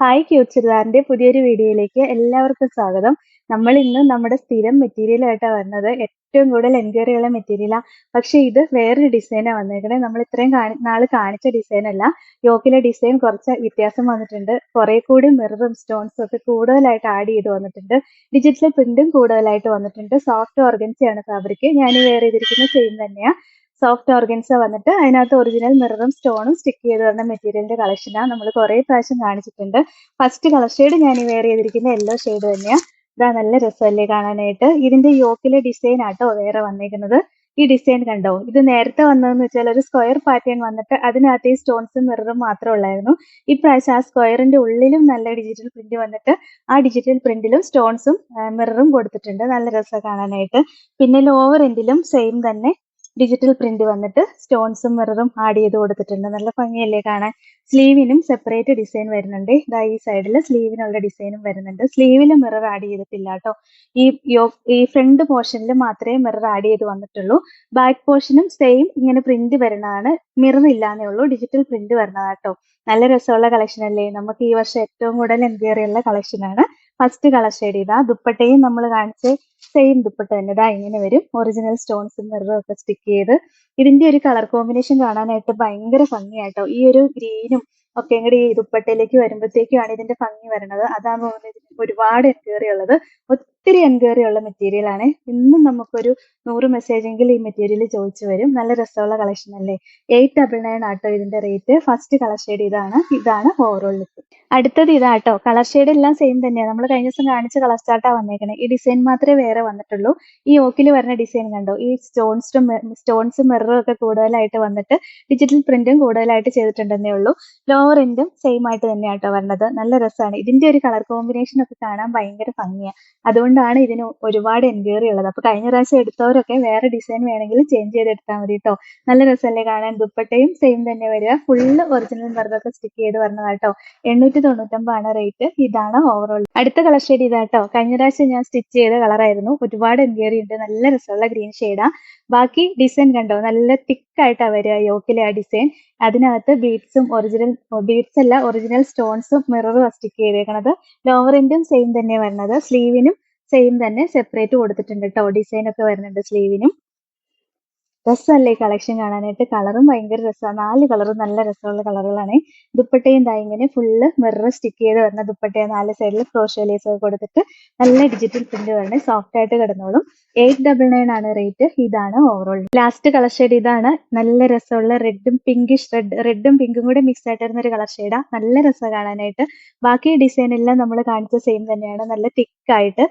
Hi cute ചുരിദാറിന്റെ പുതിയൊരു വീഡിയോയിലേക്ക് എല്ലാവർക്കും സ്വാഗതം. നമ്മൾ ഇന്ന് നമ്മുടെ സ്ഥിരം മെറ്റീരിയൽ ആയിട്ടാണ് വരുന്നത്. ഏറ്റവും കൂടുതൽ എൻക്വയറി ഉള്ള മെറ്റീരിയലാണ് പക്ഷെ ഇത് വേറൊരു ഡിസൈനാണ് വന്നേക്കണേ. നമ്മൾ ഇത്രയും നാൾ കാണിച്ച ഡിസൈൻ അല്ല. യോക്കിലെ ഡിസൈൻ കുറച്ച് വ്യത്യാസം വന്നിട്ടുണ്ട്. കുറെ കൂടി മിററും സ്റ്റോൺസും ഒക്കെ കൂടുതലായിട്ട് ആഡ് ചെയ്ത് വന്നിട്ടുണ്ട്. ഡിജിറ്റൽ പ്രിന്റും കൂടുതലായിട്ട് വന്നിട്ടുണ്ട്. സോഫ്റ്റ് ഓർഗൻസിയാണ് ഫാബ്രിക് ഞാൻ വെയർ ചെയ്തിരിക്കുന്ന സെയിം തന്നെയാണ് സോഫ്റ്റ് ഓർഗൻസ വന്നിട്ട് അതിനകത്ത് ഒറിജിനൽ മിററും സ്റ്റോണും സ്റ്റിക്ക് ചെയ്ത് വരുന്ന മെറ്റീരിയലിന്റെ കളക്ഷനാണ് നമ്മൾ കുറേ പ്രാവശ്യം കാണിച്ചിട്ടുണ്ട്. ഫസ്റ്റ് കളർ ഷെയ്ഡ് ഞാൻ വെയർ ചെയ്തിരിക്കുന്ന യെല്ലോ ഷെയ്ഡ് തന്നെയാണ് ഇതാ നല്ല രസമല്ലേ കാണാനായിട്ട്. ഇതിന്റെ യോക്കിലെ ഡിസൈൻ ആട്ടോ വേറെ വന്നിരിക്കുന്നത് ഈ ഡിസൈൻ കണ്ടോ? ഇത് നേരത്തെ വന്നതെന്ന് വെച്ചാൽ ഒരു സ്ക്വയർ പാറ്റേൺ വന്നിട്ട് അതിനകത്ത് ഈ സ്റ്റോൺസും മിററും മാത്രമേ ഉള്ളായിരുന്നു. ഇപ്രാവശ്യം ആ സ്ക്വയറിന്റെ ഉള്ളിലും നല്ല ഡിജിറ്റൽ പ്രിന്റ് വന്നിട്ട് ആ ഡിജിറ്റൽ പ്രിന്റിലും സ്റ്റോൺസും മിററും കൊടുത്തിട്ടുണ്ട്. നല്ല രസം കാണാനായിട്ട്. പിന്നെ ലോവർ എൻഡിലും സെയിം തന്നെ. ഡിജിറ്റൽ പ്രിന്റ് വന്നിട്ട് സ്റ്റോൺസും മിററും ആഡ് ചെയ്ത് കൊടുത്തിട്ടുണ്ട്. നല്ല ഭംഗിയല്ലേ കാണാൻ? സ്ലീവിനും സെപ്പറേറ്റ് ഡിസൈൻ വരുന്നുണ്ട്. ഇതാ ഈ സൈഡിൽ സ്ലീവിനുള്ള ഡിസൈനും വരുന്നുണ്ട്. സ്ലീവിൽ മിറർ ആഡ് ചെയ്തിട്ടില്ല കേട്ടോ. ഈ ഈ ഫ്രണ്ട് പോർഷനിൽ മാത്രമേ മിറർ ആഡ് ചെയ്ത് വന്നിട്ടുള്ളൂ. ബാക്ക് പോർഷനും സെയിം ഇങ്ങനെ പ്രിന്റ് വരുന്നതാണ്. മിറർ ഇല്ലാന്നേ ഉള്ളൂ. ഡിജിറ്റൽ പ്രിന്റ് വരുന്നതാട്ടോ നല്ല രസമുള്ള കളക്ഷൻ അല്ലേ? നമുക്ക് ഈ വർഷം ഏറ്റവും കൂടുതൽ എൻക്വയറി ഉള്ള കളക്ഷനാണ് ഫസ്റ്റ് കളർ ഷെയ്ഡ് ഇതാ. ദുപ്പട്ടയും നമ്മൾ കാണിച്ച്. സെയിം ദുപ്പട്ട തന്നെ. ഇതാ ഇങ്ങനെ വരും. ഒറിജിനൽ സ്റ്റോൺസ് മിററും ഒക്കെ സ്റ്റിക്ക് ചെയ്ത്. ഇതിന്റെ ഒരു കളർ കോമ്പിനേഷൻ കാണാനായിട്ട് ഭയങ്കര ഭംഗിയാട്ടോ ഈ ഒരു ഗ്രീനും ഒക്കെ ഇങ്ങോട്ട് ഈ ദുപ്പട്ടയിലേക്ക് വരുമ്പോഴത്തേക്കുമാണ് ഇതിന്റെ ഭംഗി വരുന്നത് അതാണ് തോന്നുന്നത് ഒരുപാട് എൻക്വയറി ഉള്ളത്. ഒത്തിരി എൻക്വയറി ഉള്ള മെറ്റീരിയൽ ആണ്. ഇന്നും നമുക്കൊരു നൂറ് മെസ്സേജ് എങ്കിൽ ഈ മെറ്റീരിയൽ ചോദിച്ചു വരും. നല്ല രസമുള്ള കളക്ഷൻ അല്ലേ? എയ്റ്റ് ഡബിൾ നയൻ ആട്ടോ ഇതിന്റെ റേറ്റ് ഫസ്റ്റ് കളർ ഷെയ്ഡ് ഇതാണ്. ഇതാണ് ഓവറോൾ ലുക്ക് അടുത്തത് ഇതാട്ടോ. കളർ ഷെയ്ഡ് എല്ലാം സെയിം തന്നെയാണ് നമ്മൾ കഴിഞ്ഞ ദിവസം കാണിച്ച കളർ ചാർട്ടാ വന്നേക്കണേ. ഈ ഡിസൈൻ മാത്രമേ വേറെ വന്നിട്ടുള്ളൂ. ഈ ഓക്കിൽ വരുന്ന ഡിസൈൻ കണ്ടോ? ഈ സ്റ്റോൺസും സ്റ്റോൺസ് മിററും ഒക്കെ കൂടുതലായിട്ട് വന്നിട്ട് ഡിജിറ്റൽ പ്രിന്റും കൂടുതലായിട്ട് ചെയ്തിട്ടുണ്ടെന്നേ ഉള്ളൂ. ലോവർ എൻഡും സെയിം ആയിട്ട് തന്നെയാട്ടോ വരണത്. നല്ല രസമാണ് ഇതിന്റെ ഒരു കളർ കോമ്പിനേഷൻ ഒക്കെ കാണാൻ ഭയങ്കര ഭംഗിയാണ് അതുകൊണ്ടാണ് ഇതിന് ഒരുപാട് എൻക്വയറി ഉള്ളത്. അപ്പൊ കഴിഞ്ഞ പ്രാവശ്യം എടുത്തവരൊക്കെ വേറെ ഡിസൈൻ വേണമെങ്കിൽ ചേഞ്ച് ചെയ്ത് എടുത്താൽ മതി കേട്ടോ നല്ല രസമല്ലേ കാണാൻ? ദുപ്പട്ടയും സെയിം തന്നെ വരിക. ഫുള്ള് ഒറിജിനൽ വർക്കൊക്കെ സ്റ്റിക്ക് ചെയ്ത് വരുന്നതാട്ടോ എണ്ണൂറ്റി തൊണ്ണൂറ്റൊമ്പതാണ് റേറ്റ് ഇതാണ് ഓവറോൾ അടുത്ത കളർ ഷെയ്ഡ് ഇതാട്ടോ. കഴിഞ്ഞ പ്രാവശ്യം ഞാൻ സ്റ്റിച്ച് ചെയ്ത കളറായിരുന്നു ഒരുപാട് എൻക്വയറി ഉണ്ട്. നല്ല രസമുള്ള ഗ്രീൻ ഷെയ്ഡാ ബാക്കി ഡിസൈൻ കണ്ടോ? നല്ല തിക്ക് ആയിട്ടാ വരിക യോക്കിലെ ആ ഡിസൈൻ അതിനകത്ത് ബീഡ്സും ഒറിജിനൽ ബീഡ്സ് അല്ല ഒറിജിനൽ സ്റ്റോൺസും മിററും സ്റ്റിക്ക് ചെയ്തേക്കണത്. എൻഡും സെയിം തന്നെ വരുന്നത് സ്ലീവിനും സെയിം തന്നെ സെപ്പറേറ്റ് കൊടുത്തിട്ടുണ്ട്. കേട്ടോ ഡിസൈൻ ഒക്കെ വരുന്നുണ്ട് സ്ലീവിനും രസമല്ലേ കളക്ഷൻ കാണാനായിട്ട്? കളറും ഭയങ്കര രസമാണ് നാല് കളറും നല്ല രസമുള്ള കളറുകളാണ് ദുപ്പട്ടയും ദാ ഫുള്ള് മിറർ സ്റ്റിക്ക് ചെയ്ത് വരുന്ന ദുപ്പട്ടയും നാല് സൈഡിൽ ക്രോഷ്യോലേസ് ഒക്കെ കൊടുത്തിട്ട് നല്ല ഡിജിറ്റൽ പ്രിന്റ് വരണേ സോഫ്റ്റ് ആയിട്ട് കിടന്നോളും. എയ്റ്റ് ഡബിൾ നയൻ ആണ് റേറ്റ് ഇതാണ് ഓവറോൾ ലാസ്റ്റ് കളർ ഷെയ്ഡ് ഇതാണ്. നല്ല രസമുള്ള റെഡും പിങ്കിഷ് റെഡ് റെഡും പിങ്കും കൂടെ മിക്സ് ആയിട്ട് വരുന്ന ഒരു കളർ ഷെയ്ഡാ നല്ല രസം കാണാനായിട്ട്. ബാക്കി ഡിസൈൻ എല്ലാം നമ്മൾ കാണിച്ച സെയിം തന്നെയാണ്. നല്ല തിക്ക് ആയിട്ട്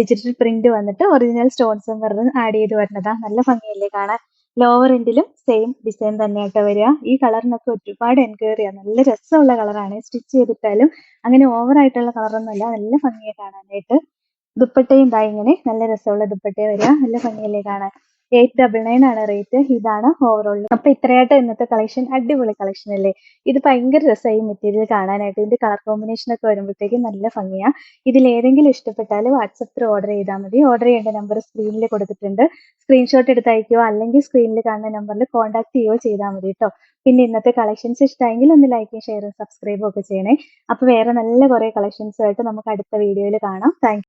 ഡിജിറ്റൽ പ്രിന്റ് വന്നിട്ട് ഒറിജിനൽ സ്റ്റോൺസും വെറുതെ ആഡ് ചെയ്ത് വരുന്നതാ. നല്ല ഭംഗിയല്ലേ കാണാൻ? ലോവർ എൻഡിലും സെയിം ഡിസൈൻ തന്നെയായിട്ട് വരിക. ഈ കളറിനൊക്കെ ഒരുപാട് എൻക്വയറി ആണ് നല്ല രസമുള്ള കളറാണ് സ്റ്റിച്ച് ചെയ്തിട്ടാലും അങ്ങനെ ഓവർ ആയിട്ടുള്ള കളറൊന്നുമല്ല നല്ല ഭംഗിയെ കാണാനായിട്ട്. ദുപ്പട്ടയും ഇതാ ഇങ്ങനെ നല്ല രസമുള്ള ദുപ്പട്ടയെ വരിക. നല്ല ഭംഗിയല്ലേ കാണാൻ. എയ്റ്റ് ഡബിൾ നയൻ ആണ് റേറ്റ് ഇതാണ് ഓവറോൾ അപ്പൊ ഇത്രയായിട്ട് ഇന്നത്തെ കളക്ഷൻ അടിപൊളി കളക്ഷൻ അല്ലേ? ഇത് ഭയങ്കര രസമായി മെറ്റീരിയൽ കാണാനായിട്ട്. ഇതിന്റെ കളർ കോമ്പിനേഷൻ ഒക്കെ വരുമ്പോഴത്തേക്കും നല്ല ഭംഗിയാ. ഇതിൽ ഏതെങ്കിലും ഇഷ്ടപ്പെട്ടാൽ വാട്സപ്പിൽ ഓർഡർ ചെയ്താൽ മതി. ഓർഡർ ചെയ്യേണ്ട നമ്പർ സ്ക്രീനിൽ കൊടുത്തിട്ടുണ്ട്. സ്ക്രീൻഷോട്ട് എടുത്ത് അയക്കുകയോ അല്ലെങ്കിൽ സ്ക്രീനിൽ കാണുന്ന നമ്പറിൽ കോൺടാക്ട് ചെയ്യുകയോ ചെയ്താൽ മതി കേട്ടോ പിന്നെ ഇന്നത്തെ കളക്ഷൻസ് ഇഷ്ടമായെങ്കിൽ ഒന്ന് ലൈക്കും ഷെയറും സബ്സ്ക്രൈബും ഒക്കെ ചെയ്യണേ. അപ്പൊ വേറെ നല്ല കുറെ കളക്ഷൻസ് ആയിട്ട് നമുക്ക് അടുത്ത വീഡിയോയിൽ കാണാം. താങ്ക്